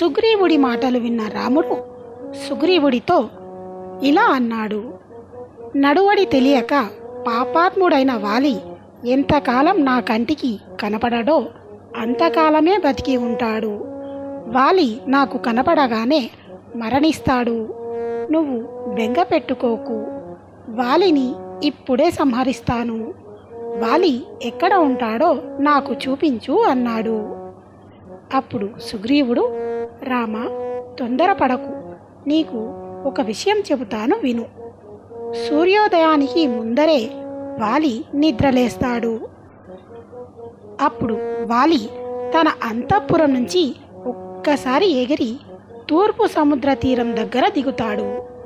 సుగ్రీవుడి మాటలు విన్న రాముడు సుగ్రీవుడితో ఇలా అన్నాడు. నడువడి తెలియక పాపాత్ముడైన వాలి ఎంతకాలం నా కంటికి కనపడడో అంతకాలమే బతికి ఉంటాడు. వాలి నాకు కనపడగానే మరణిస్తాడు. నువ్వు బెంగ పెట్టుకోకు. వాలిని ఇప్పుడే సంహరిస్తాను. వాలి ఎక్కడ ఉంటాడో నాకు చూపించు అన్నాడు. అప్పుడు సుగ్రీవుడు రామ తొందరపడకు. నీకు ఒక విషయం చెబుతాను విను. సూర్యోదయానికి ముందరే వాలి నిద్రలేస్తాడు. అప్పుడు వాలి తన అంతఃపురం నుంచి ఒక్కసారి ఎగిరి తూర్పు సముద్ర తీరం దగ్గర దిగుతాడు.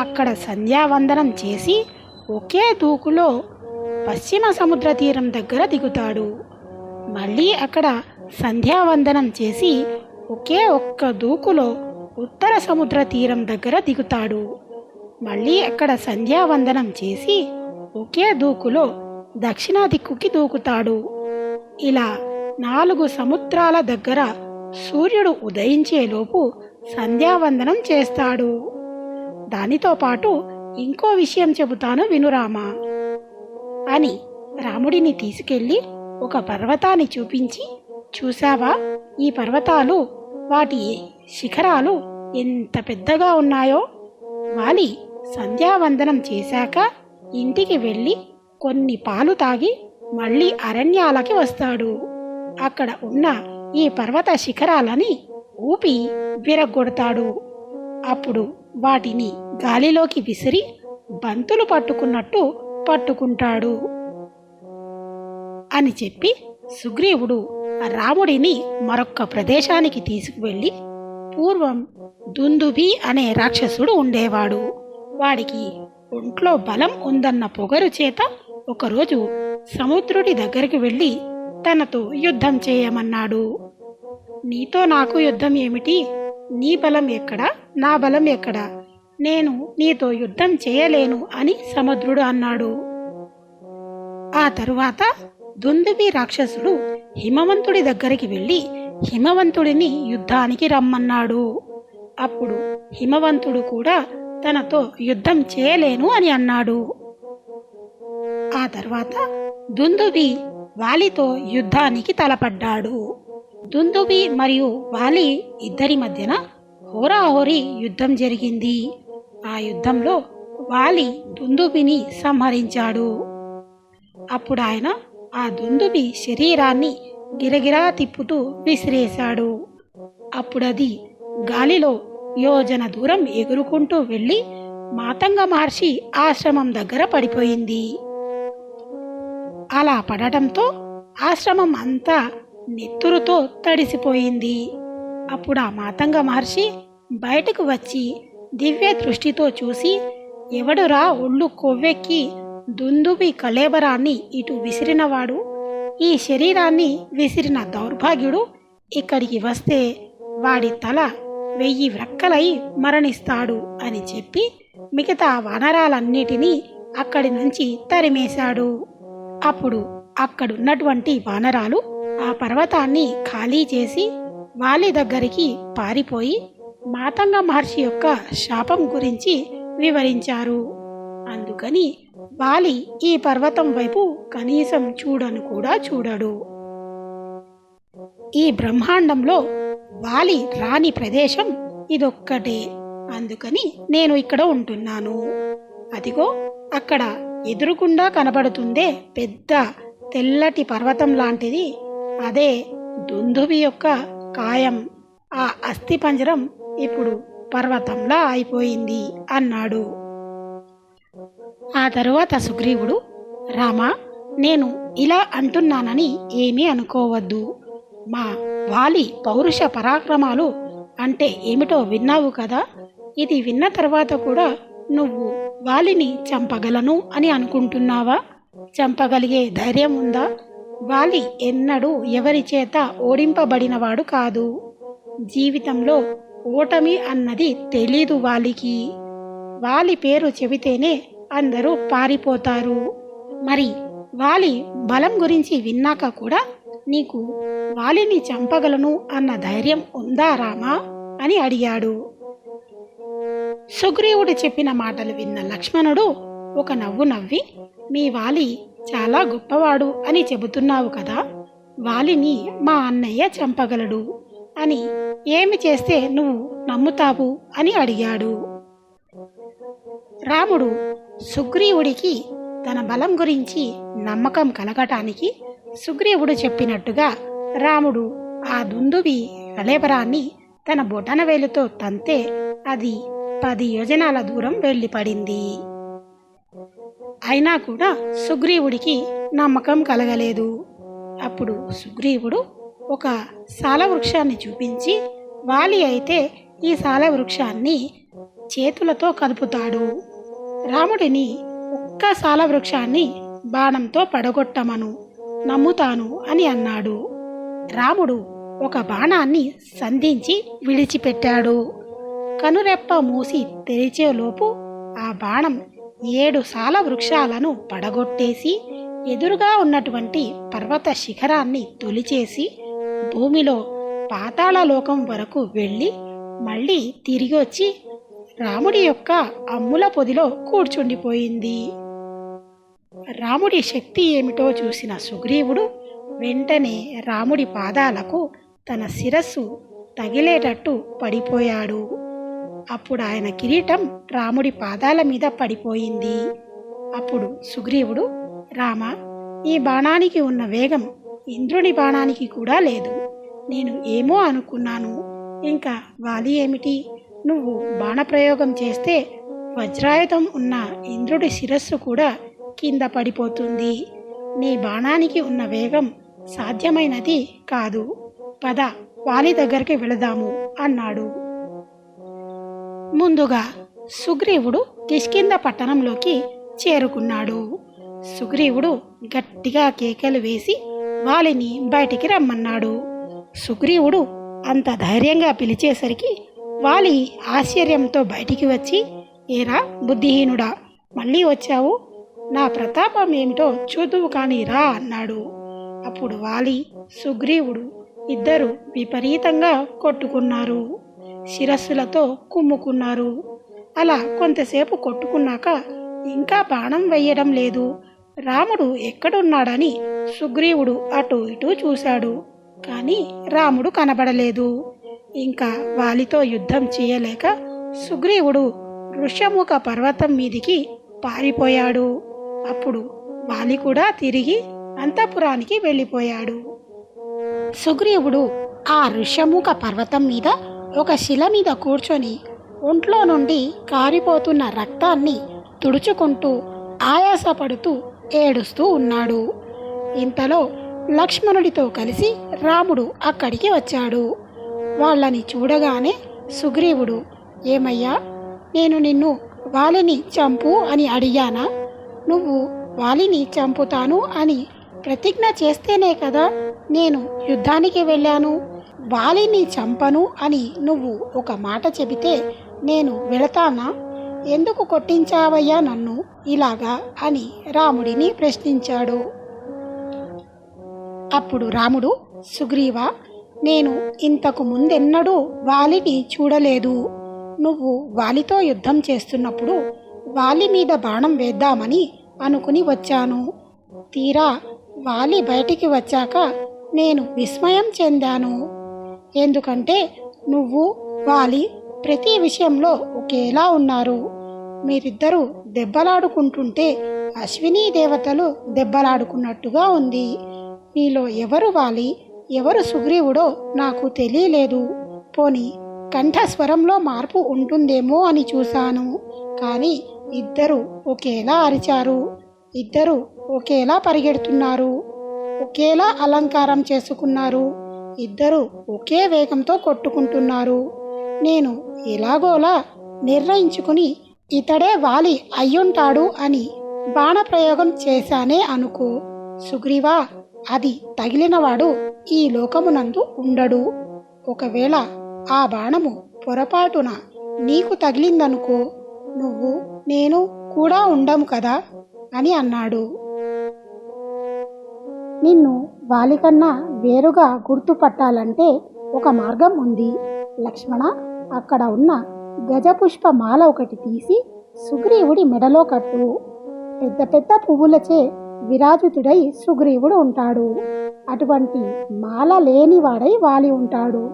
అక్కడ సంధ్యావందనం చేసి ఒకే దూకులో పశ్చిమ సముద్ర తీరం దగ్గర దిగుతాడు. మళ్ళీ అక్కడ సంధ్యావందనం చేసి ఒకే ఒక్క దూకులో ఉత్తర సముద్ర తీరం దగ్గర దిగుతాడు. మళ్ళీ అక్కడ సంధ్యావందనం చేసి ఒకే దూకులో దక్షిణ దిక్కుకి దూకుతాడు. ఇలా నాలుగు సముద్రాల దగ్గర సూర్యుడు ఉదయించేలోపు సంధ్యావందనం చేస్తాడు. దానితో పాటు ఇంకో విషయం చెబుతాను వినురామా. అని రాముడిని తీసుకెళ్ళి ఒక పర్వతాన్ని చూపించి చూశావా? ఈ పర్వతాలు వాటి శిఖరాలు ఎంత పెద్దగా ఉన్నాయో? వాలి సంధ్యావందనం చేశాక ఇంటికి వెళ్ళి కొన్ని పాలు తాగి మళ్ళీ అరణ్యాలకి వస్తాడు. అక్కడ ఉన్న ఈ పర్వత శిఖరాలని ఊపి విరగొడతాడు అప్పుడు వాటిని గాలిలోకి విసిరి బంతులు పట్టుకున్నట్టు పట్టుకుంటాడు అని చెప్పి సుగ్రీవుడు రాముడిని మరొక్క ప్రదేశానికి తీసుకువెళ్ళి పూర్వం దుందుబి అనే రాక్షసుడు ఉండేవాడు. వాడికి ఒంట్లో బలం ఉందన్న పొగరు చేత ఒకరోజు సముద్రుడి దగ్గరికి వెళ్ళి తనతో యుద్ధం చేయమన్నాడు. నీతో నాకు యుద్ధం ఏమిటి? నీ బలం ఎక్కడ? నా బలం ఎక్కడ? నేను నీతో యుద్ధం చేయలేను అని సముద్రుడు అన్నాడు. ఆ తరువాత దుందుబి రాక్షసుడు హిమవంతుడి దగ్గరికి వెళ్ళి హిమవంతుడిని యుద్ధానికి రమ్మన్నాడు. అప్పుడు హిమవంతుడు కూడా తనతో యుద్ధం చేయలేను అని అన్నాడు. ఆ తర్వాత దుందుబి వాలితో యుద్ధానికి తలపడ్డాడు. దుందుబి మరియు వాలి ఇద్దరి మధ్యన హోరాహోరీ యుద్ధం జరిగింది. ఆ యుద్ధంలో వాలి దుందుబిని సంహరించాడు. అప్పుడు ఆయన ఆ దుందుని శరీరాన్ని గిరగిరా తిప్పుతూ విసిరేశాడు. అప్పుడది గాలిలో యోజన దూరం ఎగురుకుంటూ వెళ్ళి మాతంగ మహర్షి ఆశ్రమం దగ్గర పడిపోయింది. అలా పడటంతో ఆశ్రమం అంతా నెత్తురుతో తడిసిపోయింది. అప్పుడు ఆ మాతంగ మహర్షి బయటకు వచ్చి దివ్య దృష్టితో చూసి ఎవడురా ఒళ్ళు కొవ్వెక్కి దుందుబి కళేబరాన్ని ఇటు విసిరినవాడు ఈ శరీరాన్ని విసిరిన దౌర్భాగ్యుడు ఇక్కడికి వస్తే వాడి తల వెయ్యి వ్రక్కలై మరణిస్తాడు అని చెప్పి మిగతా వానరాలన్నిటినీ అక్కడి నుంచి తరిమేశాడు. అప్పుడు అక్కడున్నటువంటి వానరాలు ఆ పర్వతాన్ని ఖాళీ చేసి వాలి దగ్గరికి పారిపోయి మాతంగ మహర్షి యొక్క శాపం గురించి వివరించారు. అందుకని వాలి ఈ పర్వతం వైపు కనీసం చూడను కూడా చూడడు. ఈ బ్రహ్మాండంలో వాలి రాని ప్రదేశం ఇదొక్కటే. అందుకని నేను ఇక్కడ ఉంటున్నాను. అదిగో అక్కడ ఎదురుకుండా కనబడుతుందే పెద్ద తెల్లటి పర్వతం లాంటిది. అదే దుందువి యొక్క కాయం. ఆ అస్థిపంజరం ఇప్పుడు పర్వతంలా అయిపోయింది అన్నాడు. ఆ తరువాత సుగ్రీవుడు రామా నేను ఇలా అంటున్నానని ఏమీ అనుకోవద్దు. మా వాలి పౌరుష పరాక్రమాలు అంటే ఏమిటో విన్నావు కదా? ఇది విన్న తర్వాత కూడా నువ్వు వాలిని చంపగలను అని అనుకుంటున్నావా? చంపగలిగే ధైర్యం ఉందా? వాలి ఎన్నడూ ఎవరి చేత ఓడింపబడినవాడు కాదు. జీవితంలో ఓటమి అన్నది తెలీదు వాలికి. వాలి పేరు చెబితేనే అందరూ పారిపోతారు. మరి వాలి బలం గురించి విన్నాక కూడా నీకు వాలిని చంపగలను అన్న ధైర్యం ఉందా రామా? అని అడిగాడు. సుగ్రీవుడు చెప్పిన మాటలు విన్న లక్ష్మణుడు ఒక నవ్వు నవ్వి మీ వాలి చాలా గొప్పవాడు అని చెబుతున్నావు కదా వాలిని మా అన్నయ్య చంపగలడు. అని ఏమి చేస్తే నువ్వు నమ్ముతావు? అని అడిగాడు. రాముడు సుగ్రీవుడికి తన బలం గురించి నమ్మకం కలగటానికి సుగ్రీవుడు చెప్పినట్టుగా రాముడు ఆ దుందువి కళేబరాన్ని తన బొటన వేలుతో తంతే అది పది యోజనాల దూరం వెళ్ళిపడింది. అయినా కూడా సుగ్రీవుడికి నమ్మకం కలగలేదు. అప్పుడు సుగ్రీవుడు ఒక సాలవృక్షాన్ని చూపించి వాలి అయితే ఈ సాలవృక్షాన్ని చేతులతో కదుపుతాడు. రాముడిని ఒక్క సాల వృక్షాన్ని బాణంతో పడగొట్టమను నమ్ముతాను అని అన్నాడు. రాముడు ఒక బాణాన్ని సంధించి విడిచిపెట్టాడు. కనురెప్ప మూసి తెరిచేలోపు ఆ బాణం ఏడు సాల వృక్షాలను పడగొట్టేసి ఎదురుగా ఉన్నటువంటి పర్వత శిఖరాన్ని తొలిచేసి భూమిలో పాతాళలోకం వరకు వెళ్ళి మళ్ళీ తిరిగి వచ్చి రాముడి యొక్క అమ్ముల పొదిలో కూర్చుండిపోయింది. రాముడి శక్తి ఏమిటో చూసిన సుగ్రీవుడు వెంటనే రాముడి పాదాలకు తన శిరస్సు తగిలేటట్టు పడిపోయాడు. అప్పుడు ఆయన కిరీటం రాముడి పాదాల మీద పడిపోయింది. అప్పుడు సుగ్రీవుడు రామ ఈ బాణానికి ఉన్న వేగం ఇంద్రుని బాణానికి కూడా లేదు. నేను ఏమో అనుకున్నాను. ఇంకా వాలి ఏమిటి? నువ్వు బాణప్రయోగం చేస్తే వజ్రాయుధం ఉన్న ఇంద్రుడి శిరస్సు కూడా కింద పడిపోతుంది. నీ బాణానికి ఉన్న వేగం సాధ్యమైనది కాదు. పద వాలి దగ్గరికి వెళదాము అన్నాడు. ముందుగా సుగ్రీవుడు కిష్కింద పట్టణంలోకి చేరుకున్నాడు. సుగ్రీవుడు గట్టిగా కేకలు వేసి వాలిని బయటికి రమ్మన్నాడు. సుగ్రీవుడు అంత ధైర్యంగా పిలిచేసరికి వాలి ఆశ్చర్యంతో బయటికి వచ్చి ఏరా బుద్ధిహీనుడా మళ్ళీ వచ్చావు? నా ప్రతాపం ఏమిటో చూదువు కానీ రా అన్నాడు. అప్పుడు వాలి సుగ్రీవుడు ఇద్దరు విపరీతంగా కొట్టుకున్నారు. శిరస్సులతో కుమ్ముకున్నారు. అలా కొంతసేపు కొట్టుకున్నాక ఇంకా బాణం వెయ్యడం లేదు. రాముడు ఎక్కడున్నాడని సుగ్రీవుడు అటు ఇటు చూశాడు. కానీ రాముడు కనబడలేదు. ఇంకా వాలితో యుద్ధం చేయలేక సుగ్రీవుడు ఋష్యముఖ పర్వతం మీదికి పారిపోయాడు. అప్పుడు వాలి కూడా తిరిగి అంతఃపురానికి వెళ్ళిపోయాడు. సుగ్రీవుడు ఆ ఋష్యముఖ పర్వతం మీద ఒక శిల మీద కూర్చొని ఒంట్లో నుండి కారిపోతున్న రక్తాన్ని తుడుచుకుంటూ ఆయాసపడుతూ ఏడుస్తూ ఉన్నాడు. ఇంతలో లక్ష్మణుడితో కలిసి రాముడు అక్కడికి వచ్చాడు. వాళ్ళని చూడగానే సుగ్రీవుడు ఏమయ్యా? నేను నిన్ను వాలిని చంపు అని అడిగానా? నువ్వు వాలిని చంపుతాను అని ప్రతిజ్ఞ చేస్తేనే కదా నేను యుద్ధానికి వెళ్ళాను. వాలిని చంపను అని నువ్వు ఒక మాట చెబితే నేను వెళతానా? ఎందుకు కొట్టించావయ్యా నన్ను ఇలాగా? అని రాముడిని ప్రశ్నించాడు. అప్పుడు రాముడు సుగ్రీవా నేను ఇంతకు ముందెన్నడూ వాలిని చూడలేదు. నువ్వు వాలితో యుద్ధం చేస్తున్నప్పుడు వాలి మీద బాణం వేద్దామని అనుకుని వచ్చాను. తీరా వాలి బయటికి వచ్చాక నేను విస్మయం చెందాను. ఎందుకంటే నువ్వు వాలి ప్రతి విషయంలో ఒకేలా ఉన్నారు. మీరిద్దరూ దెబ్బలాడుకుంటుంటే అశ్విని దేవతలు దెబ్బలాడుకున్నట్టుగా ఉంది. మీలో ఎవరు వాలి? ఎవరు సుగ్రీవుడో నాకు తెలియలేదు. పోని కంఠస్వరంలో మార్పు ఉంటుందేమో అని చూశాను. కానీ ఇద్దరు ఒకేలా అరిచారు. ఇద్దరు ఒకేలా పరిగెడుతున్నారు. ఒకేలా అలంకారం చేసుకున్నారు. ఇద్దరు ఒకే వేగంతో కొట్టుకుంటున్నారు. నేను ఎలాగోలా నిర్ణయించుకుని ఇతడే వాలి అయ్యుంటాడు అని బాణప్రయోగం చేశానే అనుకో. సుగ్రీవా అది తగిలినవాడు ఈ లోకమునందు ఉండడు. ఒకవేళ ఆ బాణము పొరపాటున నీకు తగిలిందనుకో నువ్వు నేను కూడా ఉండము కదా? అని అన్నాడు. నిన్ను వాలికన్నా వేరుగా గుర్తుపట్టాలంటే ఒక మార్గం ఉంది. లక్ష్మణ అక్కడ ఉన్న గజపుష్ప మాల ఒకటి తీసి సుగ్రీవుడి మెడలో కట్టు. పెద్ద పెద్ద పువ్వులచే విరాజితుడై సుగ్రీవుడు ఉంటాడు. అటువంటి మాల లేనివాడై వాలి ఉంటాడు.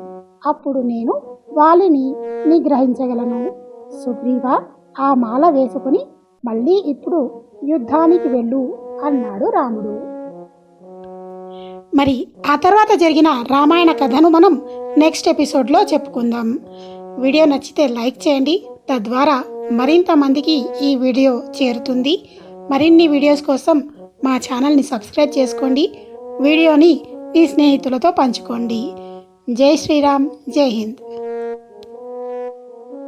అప్పుడు నేను వాలిని నిగ్రహించగలను. సుగ్రీవ ఆ మాల వేసుకుని మళ్ళీ ఇప్పుడు యుద్ధానికి వెళ్ళు అన్నాడు రాముడు. మరి ఆ తర్వాత జరిగిన రామాయణ కథను మనం నెక్స్ట్ ఎపిసోడ్లో చెప్పుకుందాం. వీడియో నచ్చితే లైక్ చేయండి. తద్వారా మరింత మందికి ఈ వీడియో చేరుతుంది. మరిన్ని వీడియోస్ కోసం మా ఛానల్ని సబ్స్క్రైబ్ చేసుకోండి వీడియోని మీ స్నేహితులతో పంచుకోండి. జై శ్రీరామ్ జై హింద్.